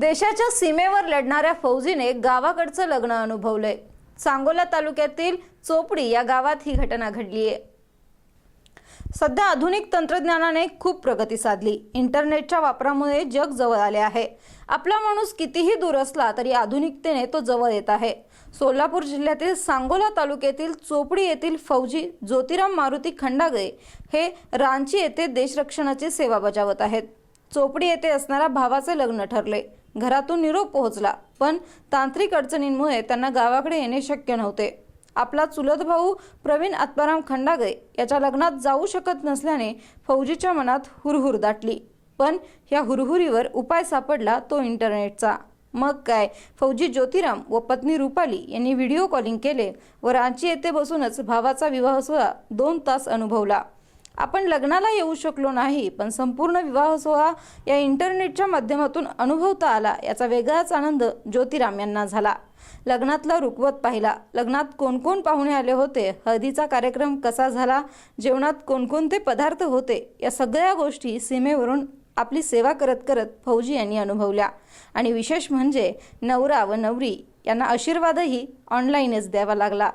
देशाच्या सीमेवर लढणाऱ्या फौजीने गावाकडचं लग्न अनुभवलंय. सांगोला तालुक्यातील चोपडी या गावात ही घटना घडली आहे. सध्या आधुनिक तंत्रज्ञानाने खूप प्रगती साधली. इंटरनेटच्या वापरामुळे जग जवळ आले आहे. आपला माणूस कितीही दूर असला तरी आधुनिकतेने तो जवळ येत आहे. सोलापूर जिल्ह्यातील सांगोला तालुक्यातील चोपडी येथील फौजी ज्योतिराम मारुती खंडागळे हे रांची येथे देशरक्षणाची सेवा बजावत आहेत. चोपडी येथे असणाऱ्या भावाचे लग्न ठरले. घरातून निरोप पोहोचला पण तांत्रिक अडचणींमुळे त्यांना गावाकडे येणे शक्य नव्हते. आपला चुलत भाऊ प्रवीण आत्माराम खंडागळे याच्या लग्नात जाऊ शकत नसल्याने फौजीच्या मनात हुरहुर दाटली. पण ह्या हुरहुरीवर उपाय सापडला तो इंटरनेटचा. मग काय? फौजी ज्योतिराम व पत्नी रुपाली यांनी व्हिडिओ कॉलिंग केले व रांची येथे बसूनच भावाचा विवाह सोहळा दोन तास अनुभवला. आपण लग्नाला येऊ शकलो नाही पण संपूर्ण विवाह सोहळा या इंटरनेटच्या माध्यमातून अनुभवता आला याचा वेगळाच आनंद ज्योतिराम यांना झाला. लग्नातला रुकवत पाहिला. लग्नात कोणकोण पाहुणे आले होते? हळदीचा कार्यक्रम कसा झाला? जेवणात कोणकोणते पदार्थ होते? या सगळ्या गोष्टी सीमेवरून आपली सेवा करत करत फौजी यांनी अनुभवल्या. आणि विशेष म्हणजे नवरा व नवरी यांना आशीर्वादही ऑनलाईनच द्यावा लागला.